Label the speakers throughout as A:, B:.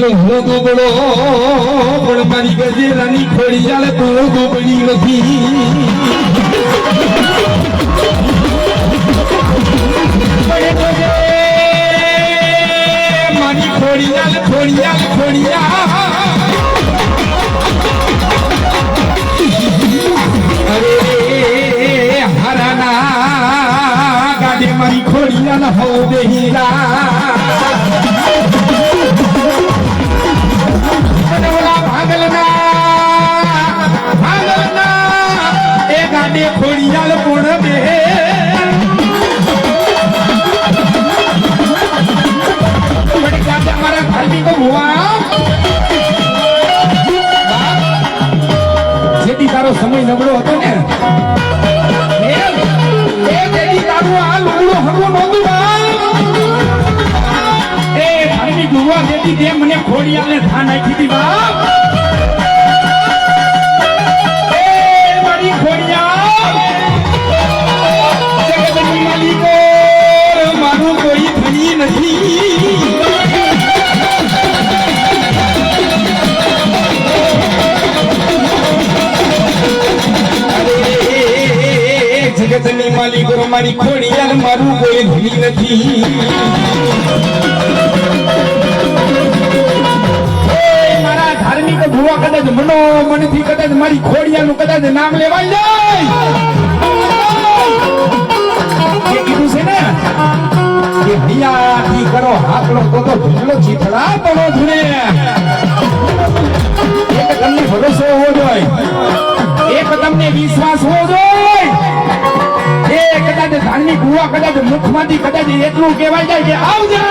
A: ચાલે હલો દુબળો, પણ મારી ગજેરાની ખોડી ચાલે પૂરો દુબળી નથી. મારી ખોડી ચાલે ખોડી ચાલે ખોડી મારી ખોડિયા ના હો દેહીરા ગાડી ખોડિયાલ કોણ બે ગાડી ભાઈ જેથી તારો સમય નબળો હતો ને એ એ જેથી તારું આ લુગડો જગતની માલિકો મારી ખોડિયાલ મારું કોઈ ભૂલી નથી મારા ધાર્મિક ભૂવા કદાચ મનો મનથી કદાચ મારી ખોડિયાનું કદાચ નામ લેવાય જાય. કે હૈયાથી કરો હાકડો તો તો ઢૂંઢલો ચીથડા તો નો ધૂણે. એક તમને ભરોસો હોવો જોઈએ. એક તમને વિશ્વાસ હોવો જોઈએ. એ કદાચ ધાર્મિક ભુવા કદાચ મુખમાંથી કદાચ એટલું કહેવાય જાય કે આવજે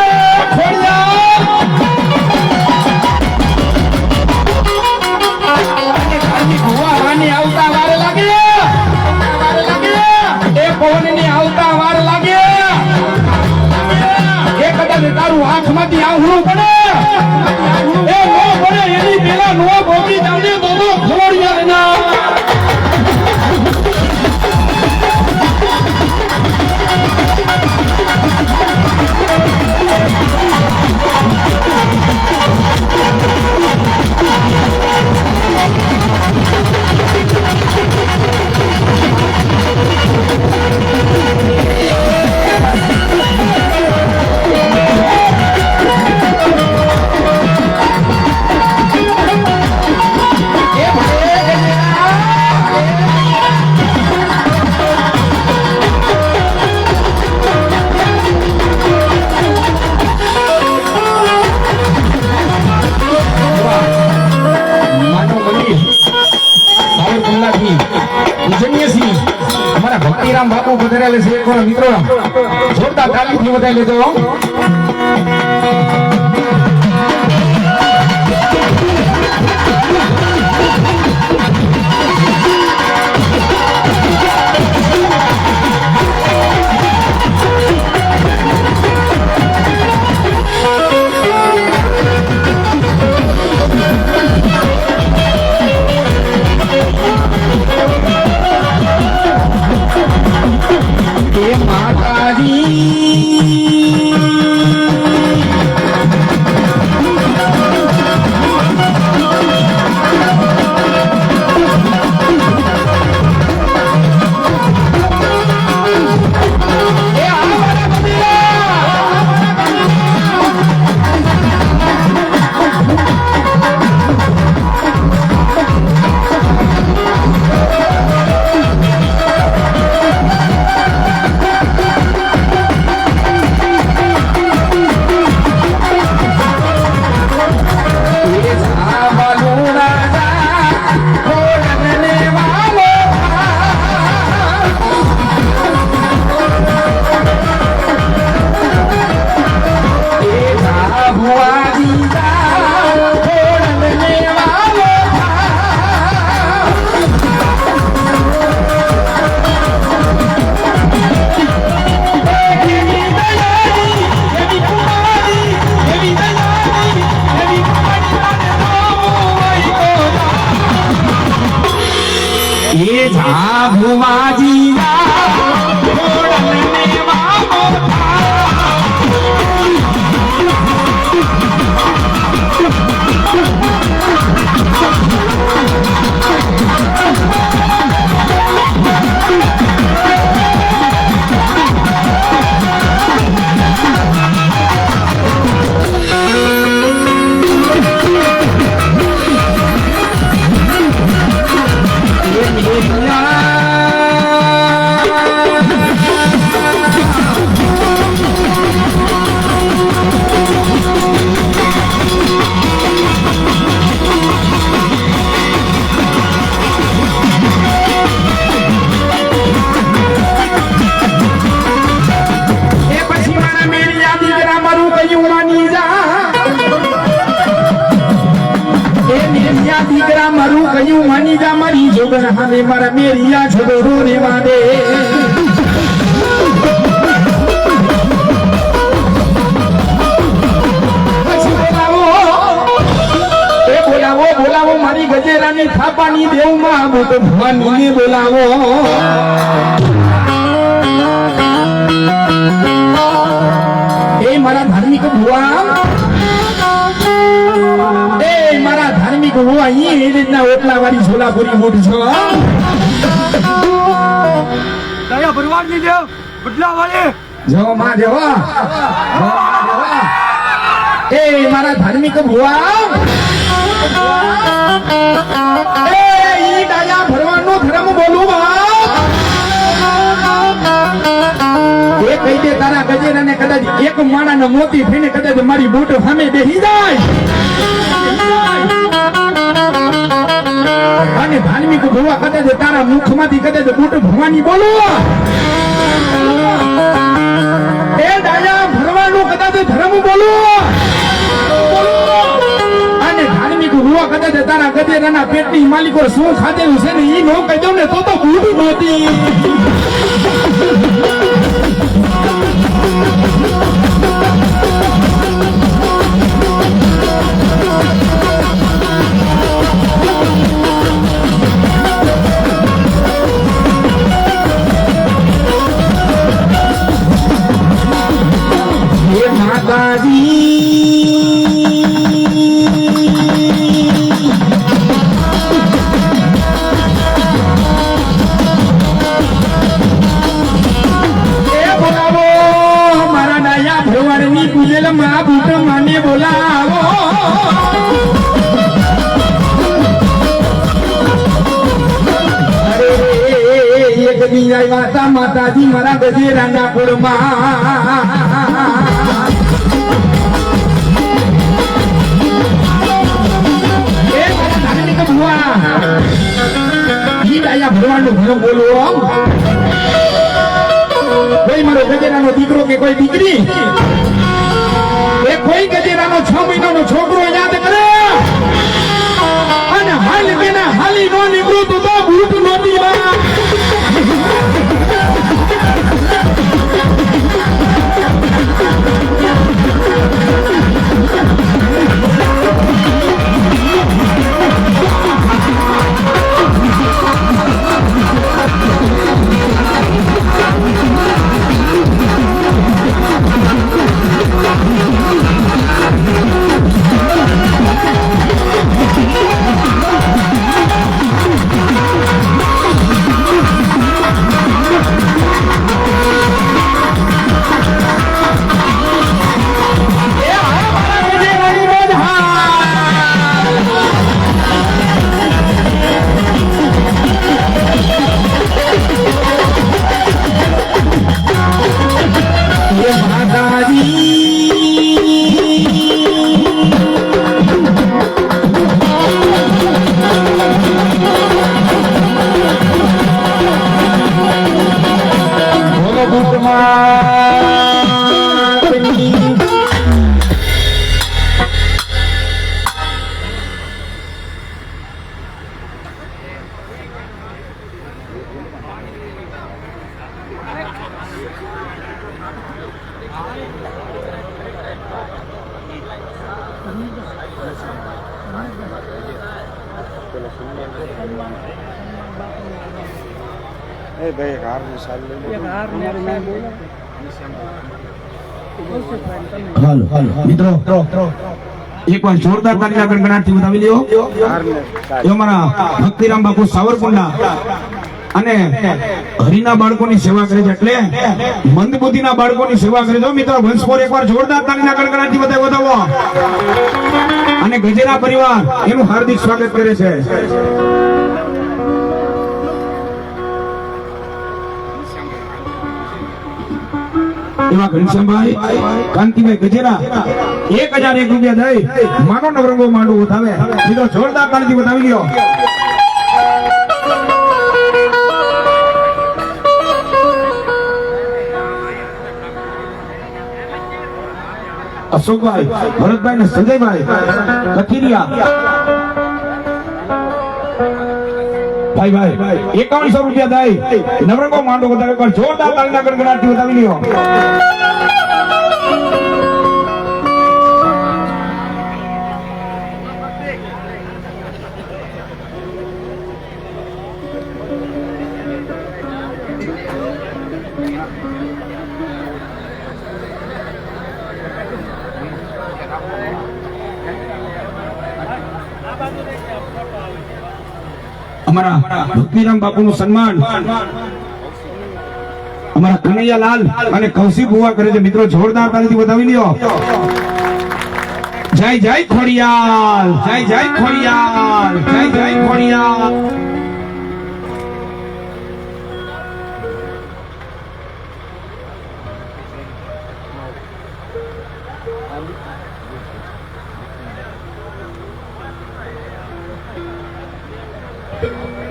A: વાર મિત્રો? જોરદાર તાલીમથી વધારી લેજો. હે એ કયું માની જા મારી જોગન હામે મારા મેરિયા છોડો રેવા દે બોલાવો. મારી ગજેરાની થાપાની દેવમાં આવો ભગવાન ભવાનીને બોલાવો. ભુવા અહીં એ રીતના ઓટલા વાળી સોલાપુરી મૂઠ છો
B: દયા ભરવાડની દેવ બદલા વાળી.
A: જો માં દેવા એ મારા ધાર્મિક ભુવા. એ ઈ ડાયા ભરવાનો ધર્મ બોલું એ કહી દે તારા ગજેરાને કદાચ એક માણાનો મોતી થઈને કદાચ મારી બૂટ સામે બેસી જાય. અને ધાર્મિક ભુવા કદાચ તારા મુખમાંથી કદાચ બૂટ ભવાની બોલો. એ ડાયા ભરવાનું કદાચ ધર્મ બોલો. અને ધાર્મિક ભુવા કદાચ તારા ગજેરાના પેટની માલિકો શું ખાધેલું છે ને ઈ નો કહી દઉં ને તો તો બૂટ નહોતી. દી આવ્યા હતા માતાજી મારા ગજેરાના કોળમાં ડાયા ભરવાનું ઘણું બોલવું. કોઈ મારો ગજેરાનો દીકરો કે કોઈ દીકરી? એ કોઈ ગજેરાનો છ મહિનાનો છોકરો એ
C: ભાઈ એક હારની સાલ લઈ લો.
A: હાલો હાલો. મિત્રો એકવાર જોરદાર તાલીના ગણગણાટથી બતાવી લ્યો. એ અમારા ભક્તિરામ બાપુ સાવરકુંડા અને હરિના બાળકોની સેવા કરે છે એટલે મંદબુદ્ધિના બાળકોની સેવા કરે છે. મિત્રો વંશપોર એકવાર જોરદાર તાળીના ગણગણાટથી બધા બતાવો અને ગજેરા પરિવાર એનું હાર્દિક સ્વાગત કરે છે. એવા ઘનશ્યામભાઈ, કાંતિભાઈ ગજેરા, એક હજાર એક રૂપિયા દઈ માનો નવરંગો માંડવો બતાવે બીજો જોરદાર તાળથી બતાવી ગયો અશોકભાઈ, ભરતભાઈ ને સંજયભાઈ કથિરિયા
C: ભાઈ ભાઈ એકાવનસો રૂપિયા થાય. નવરંગો માંડો વધારે પણ જોરદાર તાળીના ગણગણાટથી બતાવી લ્યો. અમારા રુક્મીરામ બાપુનું સન્માન, અમારા કનૈયાલાલ અને કૌશિક બુવા કરે છે. મિત્રો, જોરદાર તારીથી બતાવી લ્યો. જય જય ખોડિયાલ, જય જય ખોડિયાલ, જય જય ખોડિયાલ. Okay.